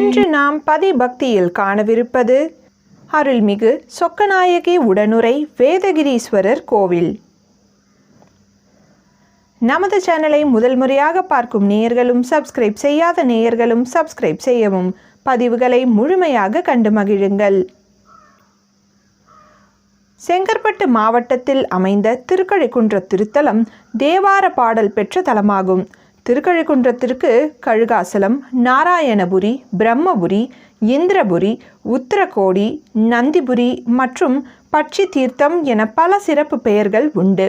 இன்று நாம் பதிபக்தியில் காணவிருப்பது அருள்மிகு சொக்கநாயகி உடனுரை வேதகிரீஸ்வரர் கோவில். நமது சேனலை முதல் முறையாக பார்க்கும் நேயர்களும் சப்ஸ்கிரைப் செய்யாத நேயர்களும் சப்ஸ்கிரைப் செய்யவும் பதிவுகளை முழுமையாக கண்டு மகிழுங்கள். செங்கற்பட்டு மாவட்டத்தில் அமைந்த திருக்கழிக்குன்ற திருத்தலம் தேவார பாடல் பெற்ற தலமாகும். திருக்கழிக்குன்றத்திற்கு கழுகாசலம் நாராயணபுரி பிரம்மபுரி இந்திரபுரி உத்தரகோடி நந்திபுரி மற்றும் பட்சி தீர்த்தம் என பல சிறப்பு பெயர்கள் உண்டு.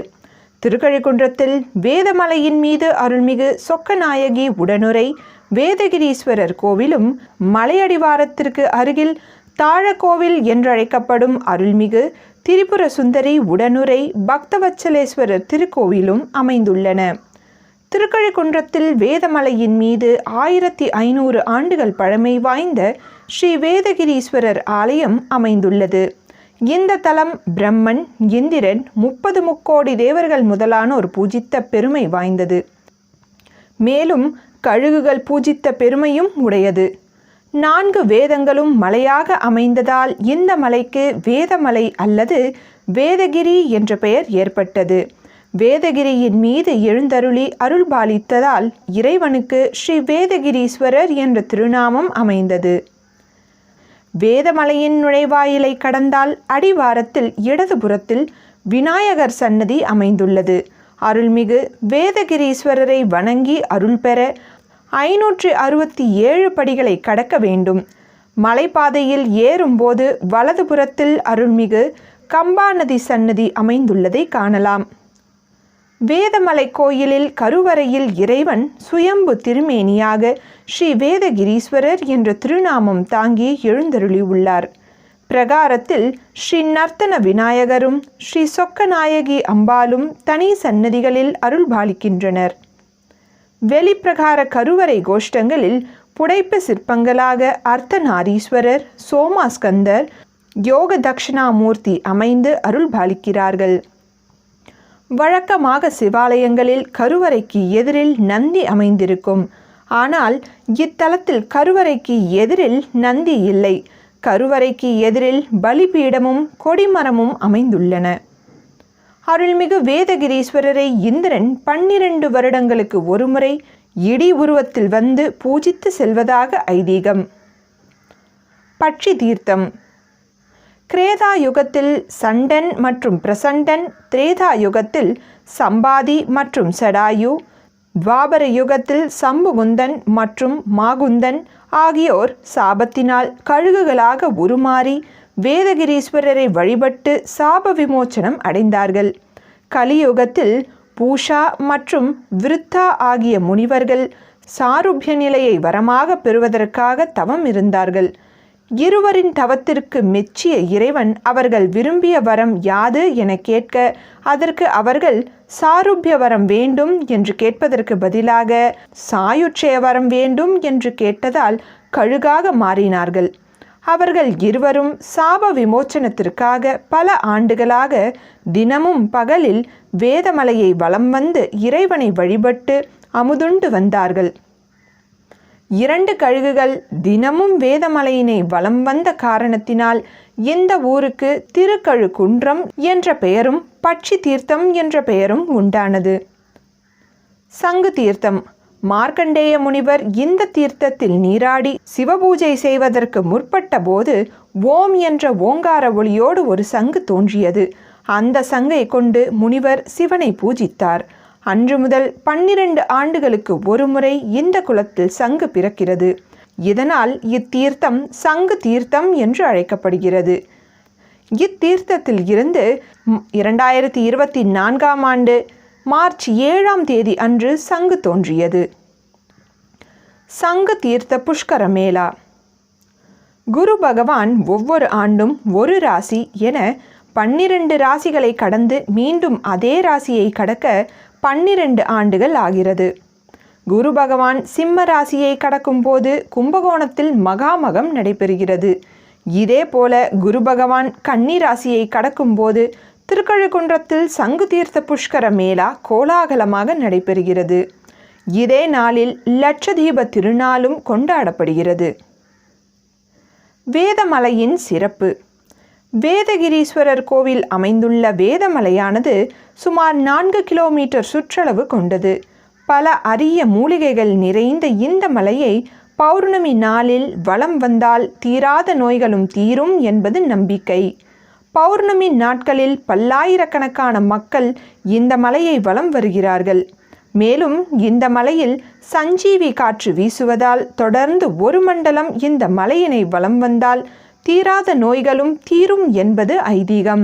திருக்கழிக்குன்றத்தில் வேதமலையின் மீது அருள்மிகு சொக்கநாயகி உடனுரை வேதகிரீஸ்வரர் கோவிலும் மலையடிவாரத்திற்கு அருகில் தாழக்கோவில் என்றழைக்கப்படும் அருள்மிகு திரிபுர சுந்தரி உடனுரை பக்தவச்சலேஸ்வரர் திருக்கோவிலும் அமைந்துள்ளன. திருக்கழிக்குன்றத்தில் வேதமலையின் மீது ஆயிரத்தி ஐநூறு ஆண்டுகள் பழமை வாய்ந்த ஸ்ரீ வேதகிரீஸ்வரர் ஆலயம் அமைந்துள்ளது. இந்த தலம் பிரம்மன் இந்திரன் முப்பது முக்கோடி தேவர்கள் முதலானோர் பூஜித்த பெருமை வாய்ந்தது. மேலும் கழுகுகள் பூஜித்த பெருமையும் உடையது. நான்கு வேதங்களும் மலையாக அமைந்ததால் இந்த மலைக்கு வேதமலை அல்லது வேதகிரி என்ற பெயர் ஏற்பட்டது. வேதகிரியின் மீது எழுந்தருளி அருள்பாலித்ததால் இறைவனுக்கு ஸ்ரீ வேதகிரீஸ்வரர் என்ற திருநாமம் அமைந்தது. வேதமலையின் நுழைவாயிலை கடந்தால் அடிவாரத்தில் இடதுபுறத்தில் விநாயகர் சன்னதி அமைந்துள்ளது. அருள்மிகு வேதகிரீஸ்வரரை வணங்கி அருள் பெற ஐநூற்று அறுபத்தி ஏழு படிகளை கடக்க வேண்டும். மலைப்பாதையில் ஏறும்போது வலதுபுறத்தில் அருள்மிகு கம்பாநதி சன்னதி அமைந்துள்ளதை காணலாம். வேதமலை கோயிலில் கருவறையில் இறைவன் சுயம்பு திருமேனியாக ஸ்ரீ வேதகிரீஸ்வரர் என்ற திருநாமம் தாங்கி எழுந்தருளி உள்ளார் பிரகாரத்தில் ஸ்ரீ நர்த்தன விநாயகரும் ஸ்ரீ சொக்கநாயகி அம்பாலும் தனி சன்னதிகளில் அருள்பாலிக்கின்றனர். வெளிப்பிரகார கருவறை கோஷ்டங்களில் புடைப்பு சிற்பங்களாக அர்த்தநாரீஸ்வரர் சோமாஸ்கந்தர் யோக தட்சிணாமூர்த்தி அமைந்து அருள்பாலிக்கிறார்கள். வழக்கமாக சிவாலயங்களில் கருவறைக்கு எதிரில் நந்தி அமைந்திருக்கும். ஆனால் இத்தலத்தில் கருவறைக்கு எதிரில் நந்தி இல்லை. கருவறைக்கு எதிரில் பலிபீடமும் கொடிமரமும் அமைந்துள்ளன. அருள்மிகு வேதகிரீஸ்வரரை இந்திரன் பன்னிரண்டு வருடங்களுக்கு ஒருமுறை இடி உருவத்தில் வந்து பூஜித்து செல்வதாக ஐதீகம். பட்சி தீர்த்தம் கிரேதா யுகத்தில் சண்டன் மற்றும் பிரசண்டன் திரேதா யுகத்தில் சம்பாதி மற்றும் சடாயு துவாபர யுகத்தில் சம்புகுந்தன் மற்றும் மாகுந்தன் ஆகியோர் சாபத்தினால் கழுகுகளாக உருமாறி வேதகிரீஸ்வரரை வழிபட்டு சாப விமோச்சனம் அடைந்தார்கள். கலியுகத்தில் பூஷா மற்றும் விருத்தா ஆகிய முனிவர்கள் சாருபிய நிலையை வரமாக பெறுவதற்காக தவம் இருந்தார்கள். இருவரின் தவத்திற்கு மெச்சிய இறைவன் அவர்கள் விரும்பிய வரம் யாது என கேட்க அதற்கு அவர்கள் சாருபிய வரம் வேண்டும் என்று கேட்பதற்கு பதிலாக சாயுட்சய வரம் வேண்டும் என்று கேட்டதால் கழுகாக மாறினார்கள். அவர்கள் இருவரும் சாப விமோச்சனத்திற்காக பல ஆண்டுகளாக தினமும் பகலில் வேதமலையை வலம் வந்து இறைவனை வழிபட்டு அமுதுண்டு வந்தார்கள். இரண்டு கழுகுகள் தினமும் வேதமலையினை வலம் வந்த காரணத்தினால் இந்த ஊருக்கு திருக்கழுக்குன்றம் என்ற பெயரும் பட்சி தீர்த்தம் என்ற பெயரும் உண்டானது. சங்கு தீர்த்தம். மார்க்கண்டேய முனிவர் இந்த தீர்த்தத்தில் நீராடி சிவபூஜை செய்வதற்கு முற்பட்ட போது ஓம் என்ற ஓங்கார ஒளியோடு ஒரு சங்கு தோன்றியது. அந்த சங்கை கொண்டு முனிவர் சிவனை பூஜித்தார். அன்று முதல் பன்னிரண்டு ஆண்டுகளுக்கு ஒருமுறை இந்த குளத்தில் சங்கு பிறக்கிறது. இதனால் இத்தீர்த்தம் சங்கு தீர்த்தம் என்று அழைக்கப்படுகிறது. இத்தீர்த்தத்தில் இருந்து இரண்டாயிரத்தி இருபத்தி நான்காம் ஆண்டு மார்ச் ஏழாம் தேதி அன்று சங்கு தோன்றியது. சங்கு தீர்த்த புஷ்கர மேளா. குரு பகவான் ஒவ்வொரு ஆண்டும் ஒரு ராசி என பன்னிரண்டு ராசிகளை கடந்து மீண்டும் அதே ராசியை கடக்க பன்னிரண்டு ஆண்டுகள் ஆகிறது. குரு பகவான் சிம்ம ராசியை கடக்கும்போது கும்பகோணத்தில் மகாமகம் நடைபெறுகிறது. இதே போல குரு பகவான் கன்னி ராசியை கடக்கும்போது திருக்கழுக்குன்றத்தில் சங்கு தீர்த்த புஷ்கர மேளா கோலாகலமாக நடைபெறுகிறது. இதே நாளில் லட்சதீப திருநாளும் கொண்டாடப்படுகிறது. வேதமலையின் சிறப்பு. வேதகிரீஸ்வரர் கோவில் அமைந்துள்ள வேதமலையானது சுமார் நான்கு கிலோமீட்டர் சுற்றளவு கொண்டது. பல அரிய மூலிகைகள் நிறைந்த இந்த மலையை பௌர்ணமி நாளில் வளம் வந்தால் தீராத நோய்களும் தீரும் என்பது நம்பிக்கை. பௌர்ணமி நாட்களில் பல்லாயிரக்கணக்கான மக்கள் இந்த மலையை வலம் வருகிறார்கள். மேலும் இந்த மலையில் சஞ்சீவி காற்று வீசுவதால் தொடர்ந்து ஒரு மண்டலம் இந்த மலையினை வலம் வந்தால் தீராத நோய்களும் தீரும் என்பது ஐதீகம்.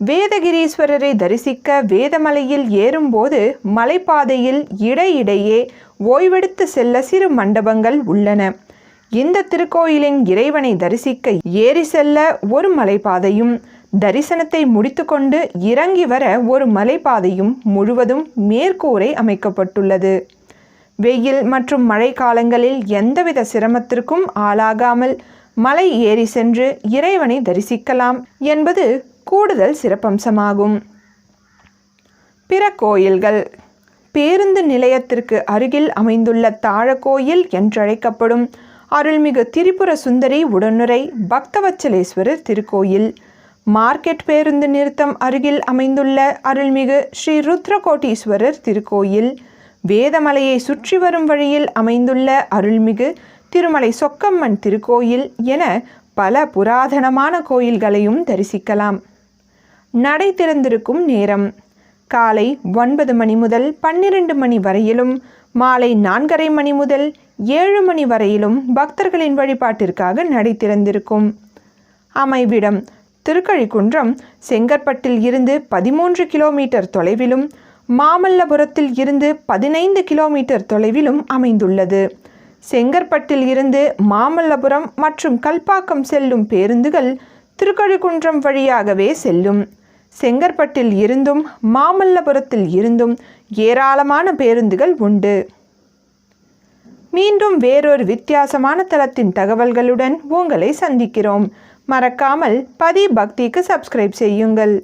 வேதகிரீஸ்வரரை தரிசிக்க வேதமலையில் ஏறும்போது மலைப்பாதையில் இடையிடையே ஓய்வெடுத்து செல்ல சிறு மண்டபங்கள் உள்ளன. இந்த திருக்கோயிலின் இறைவனை தரிசிக்க ஏறி செல்ல ஒரு மலைப்பாதையும் தரிசனத்தை முடித்துக்கொண்டு இறங்கி வர ஒரு மலைப்பாதையும் முழுவதும் மேற்கூரை அமைக்கப்பட்டுள்ளது. வெயில் மற்றும் மழை காலங்களில் எந்தவித சிரமத்திற்கும் ஆளாகாமல் மலை ஏறி சென்று இறைவனை தரிசிக்கலாம் என்பது கூடுதல் சிறப்பம்சமாகும். பிற கோயில்கள். பேருந்து நிலையத்திற்கு அருகில் அமைந்துள்ள தாழக்கோயில் என்றழைக்கப்படும் அருள்மிகு திரிபுர சுந்தரி உடனுரை பக்தவச்சலேஸ்வரர் திருக்கோயில். மார்க்கெட் பேருந்து நிறுத்தம் அருகில் அமைந்துள்ள அருள்மிகு ஸ்ரீ ருத்ரகோட்டீஸ்வரர் திருக்கோயில். வேதமலையை சுற்றி வரும் வழியில் அமைந்துள்ள அருள்மிகு திருமலை சொக்கம்மன் திருக்கோயில் என பல புராதனமான கோயில்களையும் தரிசிக்கலாம். நடை திறந்திருக்கும் நேரம். காலை ஒன்பது மணி முதல் பன்னிரண்டு மணி வரையிலும் மாலை நான்கரை மணி முதல் ஏழு மணி வரையிலும் பக்தர்களின் வழிபாட்டிற்காக நடை திறந்திருக்கும். அமைவிடம் திருக்கழிக்குன்றம் செங்கற்பட்டில் இருந்து பதிமூன்று கிலோமீட்டர் தொலைவிலும் மாமல்லபுரத்தில் இருந்து பதினைந்து கிலோமீட்டர் தொலைவிலும் அமைந்துள்ளது. செங்கற்பட்டில் இருந்து மாமல்லபுரம் மற்றும் கல்பாக்கம் செல்லும் பேருந்துகள் திருக்கழிக்குன்றம் வழியாகவே செல்லும். செங்கற்பட்டில் இருந்தும் மாமல்லபுரத்தில் இருந்தும் ஏராளமான பேருந்துகள் உண்டு. மீண்டும் வேறொரு வித்தியாசமான தளத்தின் தகவல்களுடன் உங்களை சந்திக்கிறோம். மறக்காமல் பதி பக்திக்கு சப்ஸ்கிரைப் செய்யுங்கள்.